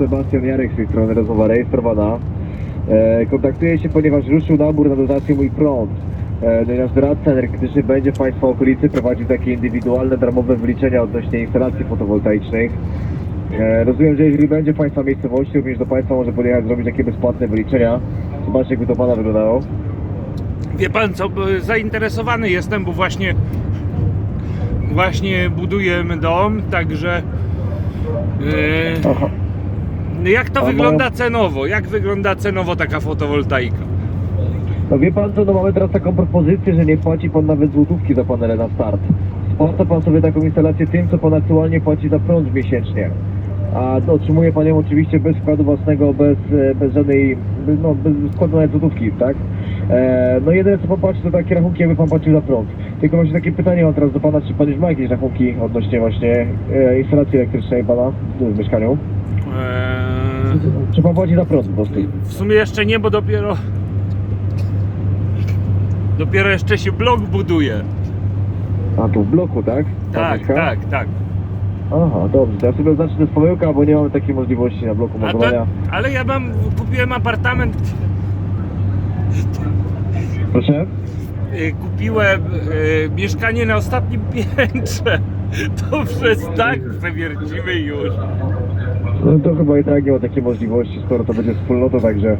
Sebastian Jarek z tej strony, rozmowa rejestrowana. E, kontaktuję się, ponieważ ruszył nabór na dotację Mój Prąd. E, no i nasz doradca energetyczny będzie w Państwa okolicy prowadził takie indywidualne, darmowe wyliczenia odnośnie instalacji fotowoltaicznych. E, rozumiem, że jeżeli będzie w Państwa miejscowości, również do Państwa może podjechać zrobić takie bezpłatne wyliczenia. Zobaczcie, jakby to Pana wyglądało. Wie pan co, zainteresowany jestem, bo właśnie właśnie budujemy dom, także yy, jak to A wygląda cenowo? Jak wygląda cenowo taka fotowoltaika? No wie pan co, no mamy teraz taką propozycję, że nie płaci pan nawet złotówki za panele na start. Spłaca pan sobie taką instalację tym, co pan aktualnie płaci za prąd miesięcznie. A otrzymuje pan ją oczywiście bez wkładu własnego, bez, e, bez żadnej, bez- no bez wkładu nawet złotówki, tak? E, no jedyne co pan płaci to takie rachunki, jakby pan płacił za prąd. Tylko właśnie takie pytanie mam teraz do pana, czy pan już ma jakieś rachunki odnośnie właśnie e, instalacji elektrycznej pana w mieszkaniu? Eee, Czy pan prąd po prostu? w sumie jeszcze nie, bo dopiero dopiero jeszcze się blok buduje. A tu w bloku, tak? Tak, tak, tak. Aha, dobrze. To ja sobie oznaczę tę pomyłkę, bo nie mamy takiej możliwości na bloku A to, ale ja mam, kupiłem apartament, Proszę? y, kupiłem y, mieszkanie na ostatnim piętrze. To przez tak przewiercimy już. No to chyba i tak nie ma takiej możliwości, skoro to będzie wspólnota, także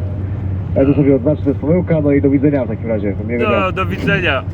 ja to sobie oznaczę tę pomyłkę, no i do widzenia w takim razie. Miłego dnia. No, do widzenia.